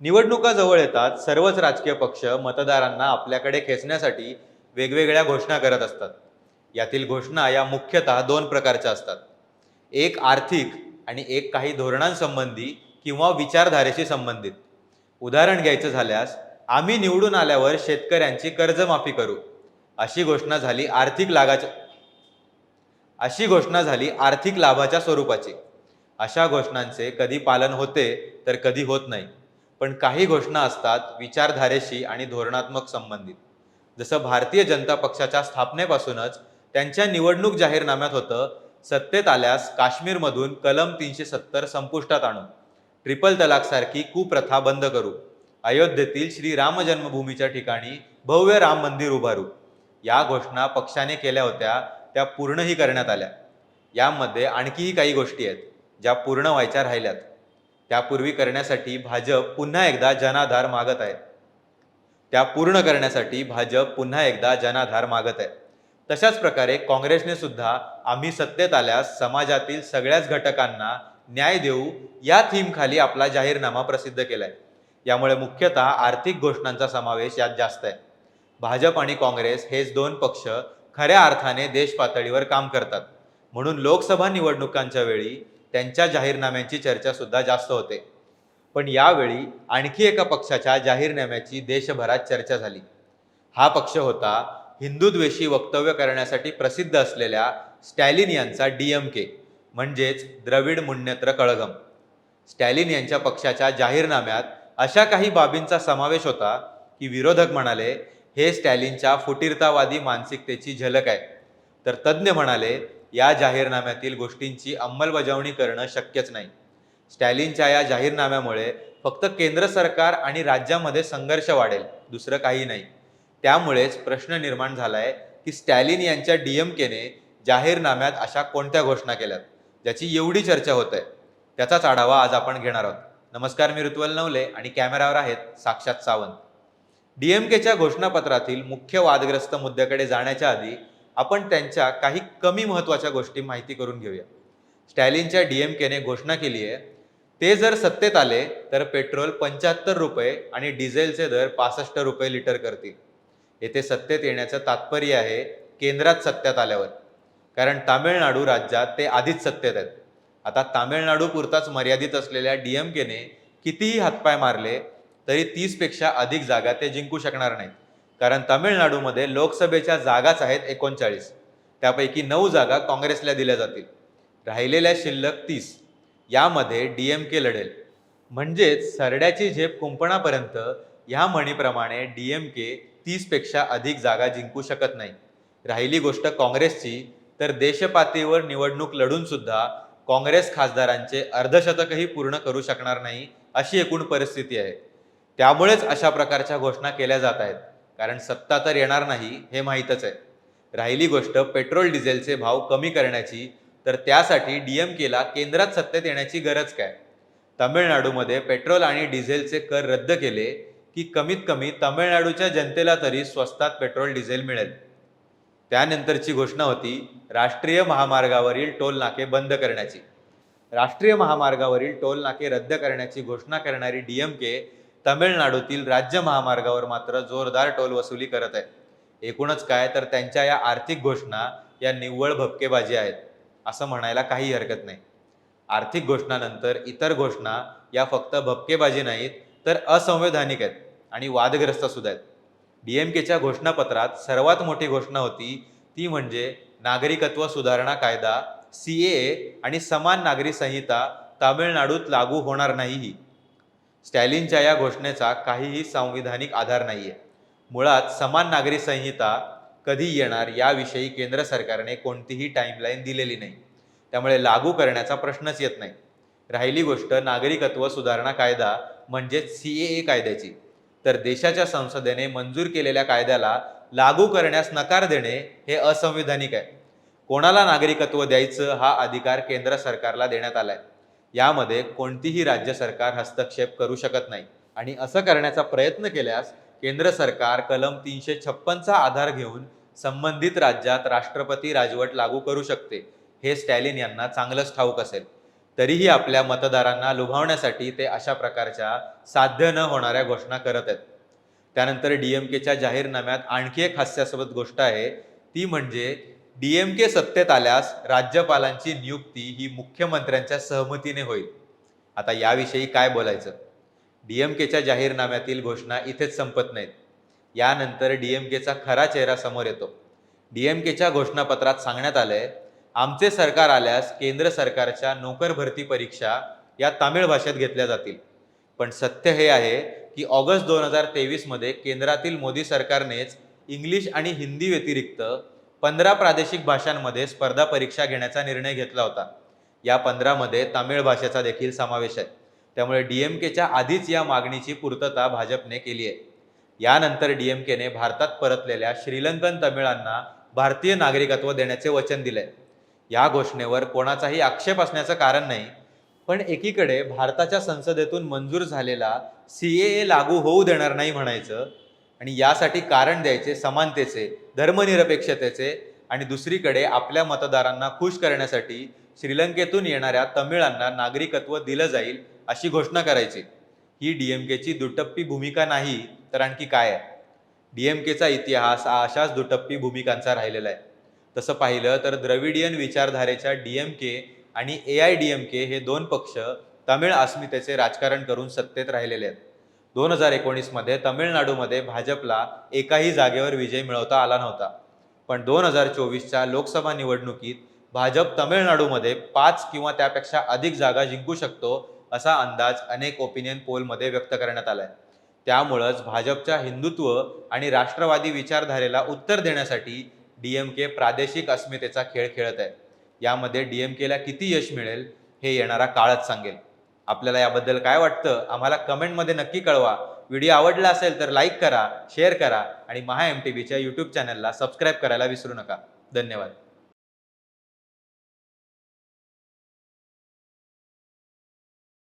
निवडणुका जवळ येतात सर्वच राजकीय पक्ष मतदारांना आपल्याकडे खेचण्यासाठी वेगवेगळ्या घोषणा करत असतात. यातील घोषणा या मुख्यतः दोन प्रकारच्या असतात. एक आर्थिक आणि एक काही धोरणांसंबंधी किंवा विचारधारेशी संबंधित. उदाहरण घ्यायचं झाल्यास आम्ही निवडून आल्यावर शेतकऱ्यांची कर्जमाफी करू. अशी घोषणा झाली आर्थिक लागाच्या अशी घोषणा झाली आर्थिक लाभाच्या स्वरूपाची. अशा घोषणांचे कधी पालन होते तर कधी होत नाही. पण काही घोषणा असतात विचारधारेशी आणि धोरणात्मक संबंधित. जसं भारतीय जनता पक्षाच्या स्थापनेपासूनच त्यांच्या निवडणूक जाहीरनाम्यात होतं सत्तेत आल्यास काश्मीरमधून कलम तीनशे सत्तर संपुष्टात आणू. ट्रिपल तलाकसारखी कुप्रथा बंद करू. अयोध्येतील श्री राम जन्मभूमीच्या ठिकाणी भव्य राम मंदिर उभारू. या घोषणा पक्षाने केल्या होत्या त्या पूर्णही करण्यात आल्या. यामध्ये आणखीही काही गोष्टी आहेत ज्या पूर्ण व्हायच्या राहिल्यात. त्यापूर्वी करण्यासाठी भाजप पुन्हा एकदा जनाधार मागत आहे. त्या पूर्ण करण्यासाठी भाजप पुन्हा एकदा जनाधार मागत आहे. तशाच प्रकारे काँग्रेसने सुद्धा आम्ही सत्तेत आल्यास समाजातील सगळ्याच घटकांना न्याय देऊ या थीमखाली आपला जाहीरनामा प्रसिद्ध केलाय. यामुळे मुख्यतः आर्थिक घोषणांचा समावेश यात जास्त आहे. भाजप आणि काँग्रेस हेच दोन पक्ष खऱ्या अर्थाने देश पातळीवर काम करतात. म्हणून लोकसभा निवडणुकांच्या वेळी त्यांच्या जाहीरनाम्यांची चर्चासुद्धा जास्त होते. पण यावेळी आणखी एका पक्षाच्या जाहीरनाम्याची देशभरात चर्चा झाली. हा पक्ष होता हिंदुद्वेषी वक्तव्य करण्यासाठी प्रसिद्ध असलेल्या स्टॅलिन यांचा डी एम के म्हणजेच द्रविड मुन्नेत्र कळघम. स्टॅलिन यांच्या पक्षाच्या जाहीरनाम्यात अशा काही बाबींचा समावेश होता की विरोधक म्हणाले हे स्टॅलिनच्या फुटीरतावादी मानसिकतेची झलक आहे. तर तज्ज्ञ म्हणाले या जाहीरनाम्यातील गोष्टींची अंमलबजावणी करणं शक्यच नाही. स्टॅलिनच्या या जाहीरनाम्यामुळे फक्त केंद्र सरकार आणि राज्यामध्ये संघर्ष वाढेल दुसरं काही नाही. त्यामुळेच प्रश्न निर्माण झालाय की स्टॅलिन यांच्या डीएमकेने जाहीरनाम्यात अशा कोणत्या घोषणा केल्यात ज्याची एवढी चर्चा होत आहे त्याचाच आढावा आज आपण घेणार आहोत. नमस्कार मी ऋतुवल नवले आणि कॅमेरावर आहेत साक्षात सावंत. डीएमकेच्या घोषणापत्रातील मुख्य वादग्रस्त मुद्द्याकडे जाण्याच्या आधी आपण त्यांच्या काही कमी महत्त्वाच्या गोष्टी माहिती करून घेऊया. स्टॅलिनच्या डी एम केने घोषणा केली आहे ते जर सत्तेत आले तर पेट्रोल पंच्याहत्तर रुपये आणि डिझेलचे दर पासष्ट रुपये लिटर करतील. येथे सत्तेत येण्याचं तात्पर्य आहे केंद्रात सत्तेत आल्यावर. कारण तामिळनाडू राज्यात ते आधीच सत्तेत आहेत. आता तामिळनाडू पुरताच मर्यादित असलेल्या डी एम केने कितीही हातपाय मारले तरी तीसपेक्षा अधिक जागा ते जिंकू शकणार नाहीत. कारण तामिळनाडूमध्ये लोकसभेच्या जागाच आहेत एकोणचाळीस. त्यापैकी नऊ जागा काँग्रेसला दिल्या जातील. राहिलेल्या शिल्लक तीस. यामध्ये डी एम के लढेल. म्हणजेच सरड्याची झेप कुंपणापर्यंत ह्या म्हणीप्रमाणे डी एम के तीसपेक्षा अधिक जागा जिंकू शकत नाही. राहिली गोष्ट काँग्रेसची तर देशपातळीवर निवडणूक लढून सुद्धा काँग्रेस खासदारांचे अर्धशतकही पूर्ण करू शकणार नाही अशी एकूण परिस्थिती आहे. त्यामुळेच अशा प्रकारच्या घोषणा केल्या जात आहेत. कारण सत्ता तर येणार नाही हे माहीतच आहे. राहिली गोष्ट पेट्रोल डिझेलचे भाव कमी करण्याची तर त्यासाठी डीएमकेला केंद्रात सत्तेत येण्याची गरज काय? तामिळनाडूमध्ये पेट्रोल आणि डिझेलचे कर रद्द केले की कमीत कमी तामिळनाडूच्या जनतेला तरी स्वस्तात पेट्रोल डिझेल मिळेल. त्यानंतरची घोषणा होती राष्ट्रीय महामार्गावरील टोल नाके बंद करण्याची. राष्ट्रीय महामार्गावरील टोल नाके रद्द करण्याची घोषणा करणारी डीएमके तमिळनाडूतील राज्य महामार्गावर मात्र जोरदार टोल वसुली करत आहे एकूणच काय तर त्यांच्या या आर्थिक घोषणा या निव्वळ भपकेबाजी आहेत असं म्हणायला काही हरकत नाही. आर्थिक घोषणानंतर इतर घोषणा या फक्त भपकेबाजी नाहीत तर असंवैधानिक आहेत आणि वादग्रस्त सुद्धा आहेत. डीएमकेच्या घोषणापत्रात सर्वात मोठी घोषणा होती ती म्हणजे नागरिकत्व सुधारणा कायदा सी ए आणि समान नागरी संहिता तामिळनाडूत लागू होणार नाही ही स्टॅलिनच्या या घोषणेचा काहीही संविधानिक आधार नाही आहे मुळात समान नागरी संहिता कधी येणार याविषयी केंद्र सरकारने कोणतीही टाईमलाईन दिलेली नाही. त्यामुळे लागू करण्याचा प्रश्नच येत नाही. राहिली गोष्ट नागरिकत्व सुधारणा कायदा म्हणजेच सी ए कायद्याची. तर देशाच्या संसदेने मंजूर केलेल्या कायद्याला लागू करण्यास नकार देणे हे असंविधानिक आहे. कोणाला नागरिकत्व द्यायचं हा अधिकार केंद्र सरकारला देण्यात आला आहे यामध्ये कोणतीही राज्य सरकार हस्तक्षेप करू शकत नाही. आणि असं करण्याचा प्रयत्न केल्यास केंद्र सरकार कलम तीनशे छप्पनचा आधार घेऊन संबंधित राज्यात राष्ट्रपती राजवट लागू करू शकते. हे स्टॅलिन यांना चांगलंच ठाऊक असेल. तरीही आपल्या मतदारांना लुभावण्यासाठी ते अशा प्रकारच्या साध्य न होणाऱ्या घोषणा करत आहेत. त्यानंतर डीएमकेच्या जाहीरनाम्यात आणखी एक हास्यासोबत गोष्ट आहे. ती म्हणजे डीएमके सत्तेत आल्यास राज्यपालांची नियुक्ती ही मुख्यमंत्र्यांच्या सहमतीने होईल. आता याविषयी काय बोलायचं? डीएमकेच्या जाहीरनाम्यातील घोषणा इथेच संपत नाहीत. यानंतर डीएमकेचा खरा चेहरा समोर येतो. डीएमकेच्या घोषणापत्रात सांगण्यात आलंय आमचे सरकार आल्यास केंद्र सरकारच्या नोकर भरती परीक्षा या तामिळ भाषेत घेतल्या जातील. पण सत्य हे आहे की ऑगस्ट दोन हजार तेवीसमध्ये केंद्रातील मोदी सरकारनेच इंग्लिश आणि हिंदी व्यतिरिक्त पंधरा प्रादेशिक भाषांमध्ये स्पर्धा परीक्षा घेण्याचा निर्णय घेतला होता. या पंधरामध्ये तामिळ भाषेचा देखील समावेश आहे. त्यामुळे डी एम केच्या आधीच या मागणीची पूर्तता भाजपने केली आहे. यानंतर डी एम केने भारतात परतलेल्या श्रीलंकन तमिळांना भारतीय नागरिकत्व देण्याचे वचन दिले या घोषणेवर कोणाचाही आक्षेप असण्याचं कारण नाही पण एकीकडे भारताच्या संसदेतून मंजूर झालेला सी ए लागू होऊ देणार नाही म्हणायचं आणि यासाठी कारण द्यायचे समानतेचे धर्मनिरपेक्षतेचे आणि दुसरीकडे आपल्या मतदारांना खुश करण्यासाठी श्रीलंकेतून येणाऱ्या तमिळांना नागरिकत्व दिलं जाईल अशी घोषणा करायची. ही डी एम केची दुटप्पी भूमिका नाही तर आणखी काय आहे? डी एम केचा इतिहास हा अशाच दुटप्पी भूमिकांचा राहिलेला आहे. तसं पाहिलं तर द्रविडियन विचारधारेच्या डी एम के आणि A I D M K हे दोन पक्ष तमिळ अस्मितेचे राजकारण करून सत्तेत राहिलेले आहेत. दोन हजार एकोणीसमध्ये तमिळनाडूमध्ये भाजपला एकाही जागेवर विजय मिळवता आला नव्हता. पण दोन हजार चोवीसच्या लोकसभा निवडणुकीत भाजप तमिळनाडूमध्ये पाच किंवा त्यापेक्षा अधिक जागा जिंकू शकतो असा अंदाज अनेक ओपिनियन पोलमध्ये व्यक्त करण्यात आलाय. त्यामुळंच भाजपच्या हिंदुत्व आणि राष्ट्रवादी विचारधारेला उत्तर देण्यासाठी डीएमके प्रादेशिक अस्मितेचा खेळ खेळत आहे. यामध्ये डीएमकेला किती यश मिळेल हे येणारा काळच सांगेल. आपल्याला याबद्दल काय वाटतं आम्हाला कमेंटमध्ये नक्की कळवा. व्हिडिओ आवडला असेल तर लाईक करा शेअर करा आणि महा एम टी व्हीच्या यूट्यूब चॅनलला सबस्क्राईब करायला विसरू नका. धन्यवाद.